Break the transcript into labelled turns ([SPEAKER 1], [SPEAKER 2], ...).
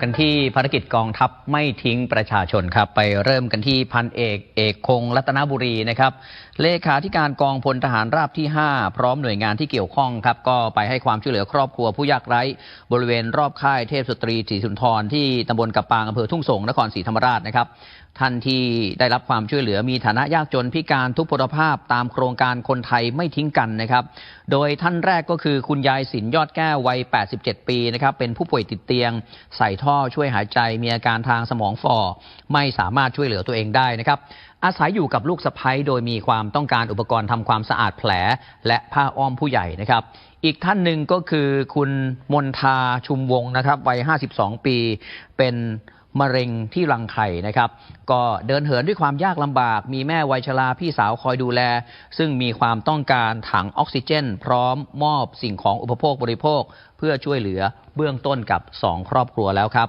[SPEAKER 1] กันที่ภารกิจกองทัพไม่ทิ้งประชาชนครับ ไปเริ่มกันที่พันเอกเอกคงรัตนบุรีนะครับ เลขาธิการกองพลทหารราบที่ 5 พร้อมหน่วยงานที่เกี่ยวข้องครับ ก็ไปให้ความช่วยเหลือครอบครัวผู้ยากไร้ บริเวณรอบค่ายเทพสตรีศรีสุนทรที่ตำบลกับปางอำเภอทุ่งสงนครศรีธรรมราชนะครับ ท่านที่ได้รับความช่วยเหลือมีฐานะยากจนพิการทุกพลภาพตามโครงการคนไทยไม่ทิ้งกันนะครับ โดยท่านแรกก็คือคุณยายสินยอดแก้ววัย 87 ปีนะครับเป็นผู้ป่วยติดเตียงใส่ท่อช่วยหายใจมีอาการทางสมองฝ่อไม่สามารถช่วยเหลือตัวเองได้นะครับ อาศัยอยู่กับลูกสะพ้ยโดยมีความต้องการอุปกรณ์ทำความสะอาดแผล และผ้าอ้อมผู้ใหญ่นะครับ อีกท่านหนึ่งก็คือคุณมนทาชุมวงนะครับวัย 52 ปีเป็น มะเร็งที่รังไข่นะครับ ก็เดินเหินด้วยความยากลำบาก มีแม่วัยชราพี่สาวคอยดูแล ซึ่งมีความต้องการถังออกซิเจน พร้อมมอบสิ่งของอุปโภคบริโภค เพื่อช่วยเหลือเบื้องต้นกับ 2 ครอบครัวแล้วครับ